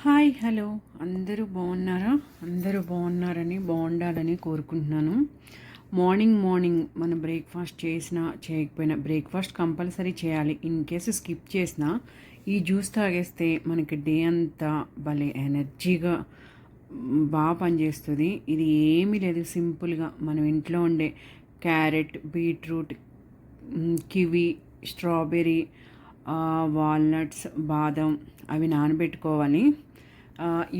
Hi hello. అందరూ బాగున్నారా? అందరూ బాగున్నారని బాగుండాలని కోరుకుంటున్నాను. మార్నింగ్ మార్నింగ్ మనం బ్రేక్ఫాస్ట్ చేసినా చేయకపోయినా బ్రేక్ఫాస్ట్ కంపల్సరీ చేయాలి. ఇన్ కేసు స్కిప్ చేసినా ఈ జ్యూస్ తాగేస్తే మనకి డే అంతా భలే ఎనర్జీగా బాగా పనిచేస్తుంది. ఇది ఏమీ లేదు. సింపుల్గా మనం ఇంట్లో ఉండే carrot beetroot kiwi kiwi strawberry walnuts బాదం అవి నానబెట్టుకోవాలి.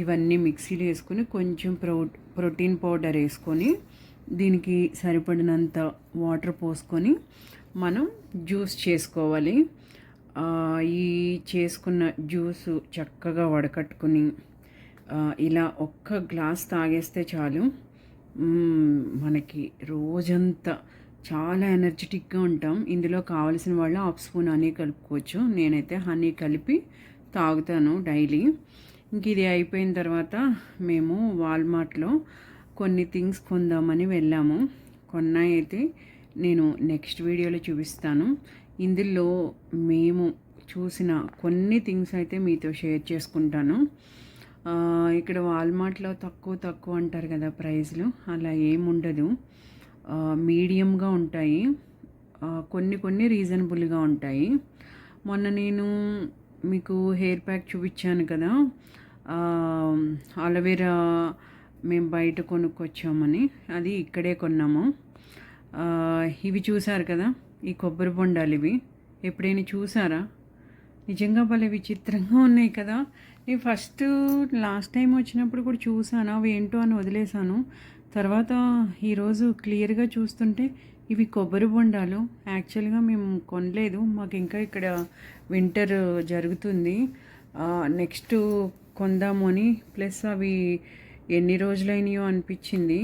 ఇవన్నీ మిక్సీలో వేసుకొని కొంచెం ప్రో ప్రోటీన్ పౌడర్ వేసుకొని దీనికి సరిపడినంత వాటర్ పోసుకొని మనం జ్యూస్ చేసుకోవాలి. ఈ చేసుకున్న జ్యూస్ చక్కగా వడకట్టుకుని ఇలా ఒక్క గ్లాస్ తాగేస్తే చాలు. మనకి రోజంతా చాలా ఎనర్జెటిక్గా ఉంటాం. ఇందులో కావలసిన వాళ్ళు హాఫ్ స్పూన్ హనీ కలుపుకోవచ్చు. నేనైతే హనీ కలిపి తాగుతాను డైలీ ఇంక ఇది అయిపోయిన తర్వాత మేము వాల్మార్ట్లో కొన్ని థింగ్స్ కొందామని వెళ్ళాము. కొన్నాయితే అయితే నేను నెక్స్ట్ వీడియోలో చూపిస్తాను. ఇందులో మేము చూసిన కొన్ని థింగ్స్ అయితే మీతో షేర్ చేసుకుంటాను. ఇక్కడ వాల్మార్ట్లో తక్కువ తక్కువ అంటారు కదా ప్రైజ్లు అలా ఏముండదు. మీడియంగా ఉంటాయి. కొన్ని కొన్ని రీజనబుల్గా ఉంటాయి. మొన్న నేను మీకు హెయిర్ ప్యాక్ చూపించాను కదా. అలవేరా మేము బయట కొనుక్కొచ్చామని. అది ఇక్కడే కొన్నాము. ఇవి చూసారు కదా? ఈ కొబ్బరి బొండాలు ఇవి. ఎప్పుడైనా చూసారా? నిజంగా భలే విచిత్రంగా ఉన్నాయి కదా. నేను ఫస్ట్ లాస్ట్ టైం వచ్చినప్పుడు కూడా చూసాను. అవి ఏంటో అని వదిలేశాను. తర్వాత ఈరోజు క్లియర్గా చూస్తుంటే ఇవి కొబ్బరి బొండాలు. యాక్చువల్గా మేము కొనలేదు. మాకు ఇంకా ఇక్కడ వింటర్ జరుగుతుంది. నెక్స్ట్ కొందాము అని. ప్లస్ అవి ఎన్ని రోజులైనాయో అనిపించింది.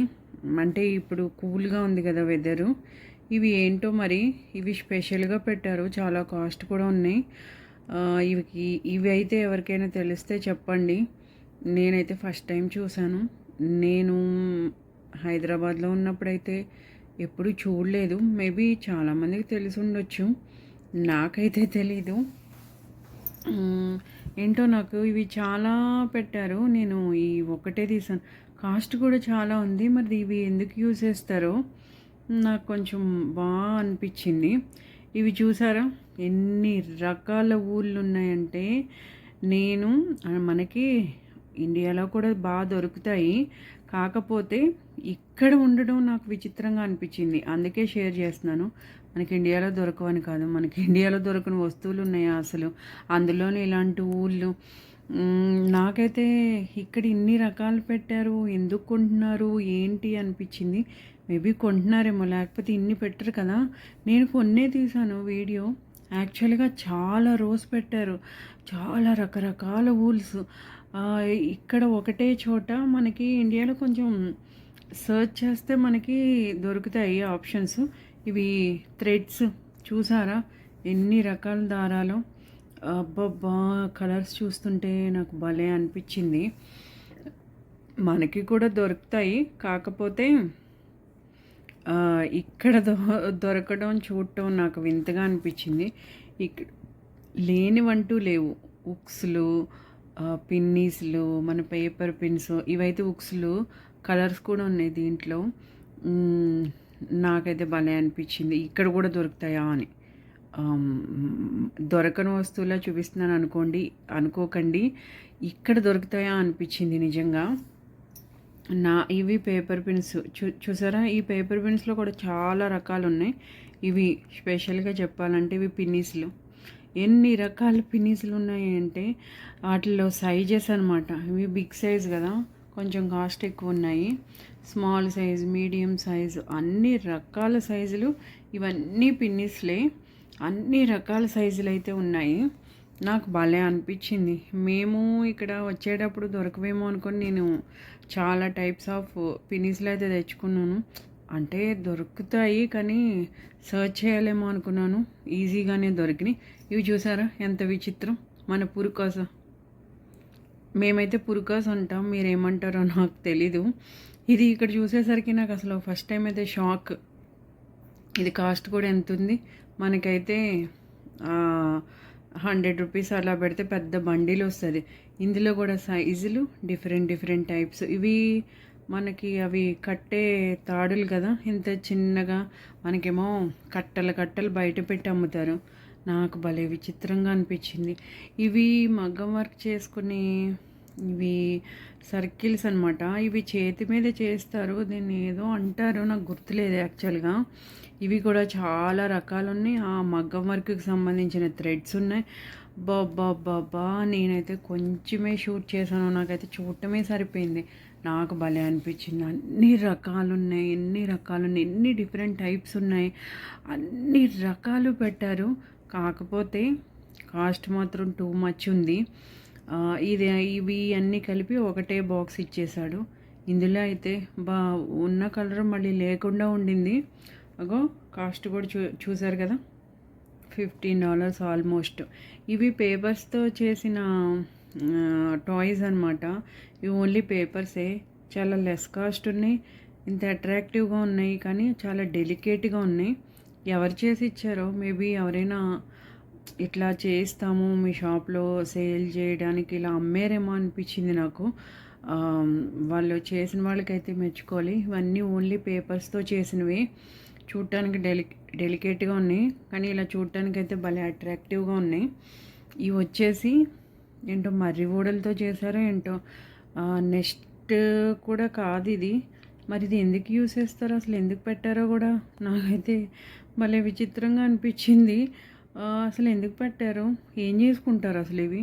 అంటే ఇప్పుడు కూల్గా ఉంది కదా వెదరు. ఇవి ఏంటో మరి ఇవి స్పెషల్గా పెట్టారు. చాలా కాస్ట్ కూడా ఉన్నాయి. ఇవి ఇవి అయితే ఎవరికైనా తెలిస్తే చెప్పండి. నేనైతే ఫస్ట్ టైం చూశాను. నేను హైదరాబాద్లో ఉన్నప్పుడైతే ఎప్పుడు చూడలేదు. మేబీ చాలామందికి తెలిసి ఉండొచ్చు. నాకైతే తెలీదు. ఏంటో నాకు ఇవి చాలా పెట్టారు. నేను ఈ ఒకటే తీసాను. కాస్ట్ కూడా చాలా ఉంది. మరి ఇవి ఎందుకు యూజ్ చేస్తారో నాకు కొంచెం బాగా అనిపించింది. ఇవి చూసారా? ఎన్ని రకాల ఊళ్ళు ఉన్నాయంటే నేను మనకి ఇండియాలో కూడా బాగా దొరుకుతాయి. కాకపోతే ఇక్కడ ఉండడం నాకు విచిత్రంగా అనిపించింది. అందుకే షేర్ చేస్తున్నాను. మనకి ఇండియాలో దొరకవని కాదు. మనకి ఇండియాలో దొరకని వస్తువులు ఉన్నాయా అసలు? అందులోనే ఇలాంటి ఊళ్ళు నాకైతే ఇక్కడ ఇన్ని రకాలు పెట్టారు ఎందుకు కొంటున్నారు ఏంటి అనిపించింది. మేబీ కొంటున్నారేమో లేకపోతే ఇన్ని పెట్టరు కదా. నేను కొన్నే తీసాను వీడియో. యాక్చువల్గా చాలా రోజ్ పెట్టారు. చాలా రకరకాల ఊల్స్. ఇక్కడ ఒకటే చోట మనకి ఇండియాలో కొంచెం సర్చ్ చేస్తే మనకి దొరుకుతాయి ఆప్షన్స్. ఇవి థ్రెడ్స్. చూసారా? ఎన్ని రకాల దారాలు. అబ్బబ్బా కలర్స్ చూస్తుంటే నాకు భలే అనిపించింది. మనకి కూడా దొరుకుతాయి. కాకపోతే ఇక్కడ దొ దొరకడం చూడటం నాకు వింతగా అనిపించింది. ఇక్కడ లేనివంటూ లేవు. ఉక్స్లు పిన్నీస్లు మన పేపర్ పిన్స్ ఇవైతే ఉక్స్లు కలర్స్ కూడా ఉన్నాయి దీంట్లో. నాకైతే భలే అనిపించింది. ఇక్కడ కూడా దొరుకుతాయా అని. దొరకని వస్తువులా చూపిస్తున్నాను అనుకోండి అనుకోకండి. ఇక్కడ దొరుకుతాయా అనిపించింది నిజంగా. నా ఇవి పేపర్ పిన్స్. చూ చూసారా? ఈ పేపర్ పిన్స్లో కూడా చాలా రకాలు ఉన్నాయి ఇవి స్పెషల్గా చెప్పాలంటే ఇవి పిన్నీస్లు. ఎన్ని రకాల పిన్నీస్లు ఉన్నాయి అంటే వాటిలో సైజెస్ అనమాట ఇవి బిగ్ సైజ్ కదా. కొంచెం కాస్ట్ ఎక్కువ ఉన్నాయి స్మాల్ సైజ్ మీడియం సైజు అన్ని రకాల సైజులు ఇవన్నీ పిన్నీస్లే. అన్ని రకాల సైజులు అయితే ఉన్నాయి. నాకు భలే అనిపించింది. మేము ఇక్కడ వచ్చేటప్పుడు దొరకవేమో అనుకొని నేను చాలా టైప్స్ ఆఫ్ పినీస్లు అయితే తెచ్చుకున్నాను. అంటే దొరుకుతాయి కానీ సర్చ్ చేయాలేమో అనుకున్నాను. ఈజీగానే దొరికినాయి. ఇవి చూసారా? ఎంత విచిత్రం. మన పురుకాస. మేమైతే పురుకాస్ అంటాం మీరేమంటారో నాకు తెలీదు. ఇది ఇక్కడ చూసేసరికి నాకు అసలు ఫస్ట్ టైం అయితే షాక్ ఇది కాస్ట్ కూడా ఎంత ఉంది? మనకైతే హండ్రెడ్ రూపీస్ అలా పెడితే పెద్ద బండిలు వస్తుంది ఇందులో కూడా సైజులు డిఫరెంట్ డిఫరెంట్ టైప్స్ ఇవి మనకి అవి కట్టే తాడులు కదా ఇంత చిన్నగా మనకేమో కట్టలు కట్టలు బయట పెట్టి అమ్ముతారు. నాకు భలే విచిత్రంగా అనిపించింది. ఇవి మగ్గం వర్క్ చేసుకుని ఇవి సర్కిల్స్ అనమాట ఇవి చేతి మీద చేస్తారు దీన్ని ఏదో అంటారు నాకు గుర్తులేదు యాక్చువల్గా. ఇవి కూడా చాలా రకాలు ఉన్నాయి. ఆ మగ్గం వర్క్కి సంబంధించిన థ్రెడ్స్ ఉన్నాయి. బాబా నేనైతే కొంచెమే షూట్ చేశాను. నాకైతే చూడటమే సరిపోయింది. నాకు భలే అనిపించింది. అన్ని రకాలు ఉన్నాయి ఎన్ని రకాలు ఉన్నాయి ఎన్ని డిఫరెంట్ టైప్స్ ఉన్నాయి. అన్ని రకాలు పెట్టారు. కాకపోతే కాస్ట్ మాత్రం టూ మచ్ ఉంది. ఇది ఇవి అన్నీ కలిపి ఒకటే బాక్స్ ఇచ్చేశాడు. ఇందులో అయితే బా ఉన్న కలర్ మళ్ళీ లేకుండా ఉండింది. అగో కాస్ట్ కూడా చూ చూసారు కదా? ఫిఫ్టీన్ డాలర్స్ ఆల్మోస్ట్ ఇవి పేపర్స్తో చేసిన టాయ్స్ అనమాట ఇవి ఓన్లీ పేపర్సే చాలా లెస్ కాస్ట్ ఉన్నాయి. ఇంత అట్రాక్టివ్గా ఉన్నాయి కానీ చాలా డెలికేట్గా ఉన్నాయి. ఎవరు చేసి ఇచ్చారో? మేబీ ఎవరైనా ఇట్లా చేస్తాము మీ షాప్లో సేల్ చేయడానికి ఇలా అమ్మేరేమో అనిపించింది నాకు. వాళ్ళు చేసిన వాళ్ళకైతే మెచ్చుకోవాలి. ఇవన్నీ ఓన్లీ పేపర్స్తో చేసినవి. చూడటానికి డెలి డెలికేట్గా ఉన్నాయి. కానీ ఇలా చూడటానికి అయితే భలే అట్రాక్టివ్గా ఉన్నాయి. ఇవి వచ్చేసి ఏంటో మర్రి ఓడలతో చేశారో ఏంటో. నెక్స్ట్ కూడా కాదు ఇది. మరి ఇది ఎందుకు యూస్ చేస్తారో? అసలు ఎందుకు పెట్టారో కూడా నాకైతే భలే విచిత్రంగా అనిపించింది. అసలు ఎందుకు పెట్టారు? ఏం చేసుకుంటారు అసలు ఇవి?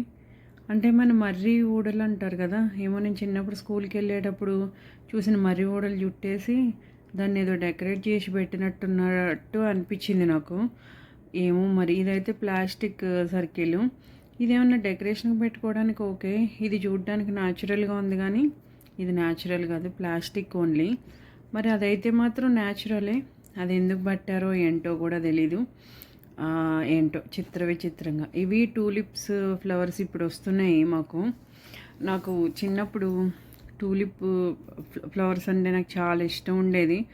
అంటే మన మర్రి ఊడలు అంటారు కదా ఏమో నేను చిన్నప్పుడు స్కూల్కి వెళ్ళేటప్పుడు చూసిన మర్రి ఊడలు జుట్టేసి దాన్ని ఏదో డెకరేట్ చేసి పెట్టినట్టున్నట్టు అనిపించింది నాకు. ఏమో మరి ఇదైతే ప్లాస్టిక్ సర్కిల్. ఇదేమన్నా డెకరేషన్కి పెట్టుకోవడానికి ఓకే ఇది చూడడానికి న్యాచురల్గా ఉంది కానీ ఇది న్యాచురల్ కాదు ప్లాస్టిక్ ఓన్లీ. మరి అదైతే మాత్రం న్యాచురలే అది ఎందుకు పట్టారో ఏంటో కూడా తెలీదు. ఏంటో చిత్ర విచిత్రంగా. ఇవి టూలిప్స్ ఫ్లవర్స్ ఇప్పుడు వస్తున్నాయి మాకు. నాకు చిన్నప్పుడు టూలిప్ ఫ్లవర్స్ అంటే నాకు చాలా ఇష్టం ఉండేది.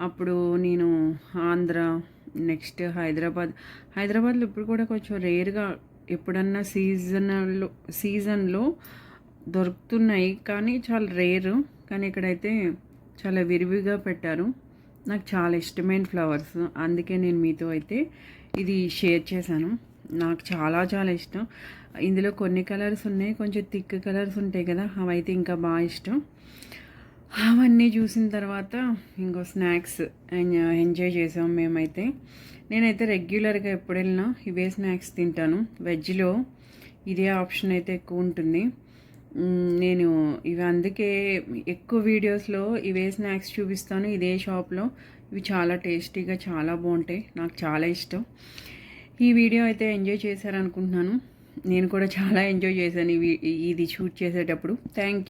అప్పుడు నేను ఆంధ్ర నెక్స్ట్ హైదరాబాద్. హైదరాబాద్లో ఇప్పుడు కూడా కొంచెం రేర్గా ఎప్పుడన్నా సీజన్లో సీజన్లో దొరుకుతున్నాయి. కానీ చాలా రేరు. కానీ ఇక్కడైతే చాలా విరివిగా పెట్టారు. నాకు చాలా ఇష్టమైన ఫ్లవర్స్. అందుకే నేను మీతో అయితే ఇది షేర్ చేశాను. నాకు చాలా చాలా ఇష్టం. ఇందులో కొన్ని కలర్స్ ఉన్నాయి కొంచెం థిక్ కలర్స్ ఉంటాయి కదా అవైతే ఇంకా బాగా ఇష్టం. అవన్నీ చూసిన తర్వాత ఇంకో స్నాక్స్ ఎంజాయ్ చేసాం మేమైతే. నేనైతే రెగ్యులర్గా ఎప్పుడు వెళ్ళినా ఇవే స్నాక్స్ తింటాను. వెజ్లో ఇదే ఆప్షన్ అయితే ఎక్కువ ఉంటుంది. నేను ఇవి అందుకే ఎక్కువ వీడియోస్లో ఇవే స్నాక్స్ చూపిస్తాను ఇదే షాప్లో. ఇవి చాలా టేస్టీగా చాలా బాగుంటాయి. నాకు చాలా ఇష్టం. ఈ వీడియో అయితే ఎంజాయ్ చేశారనుకుంటున్నాను. నేను కూడా చాలా ఎంజాయ్ చేశాను ఇవి ఇది షూట్ చేసేటప్పుడు. థ్యాంక్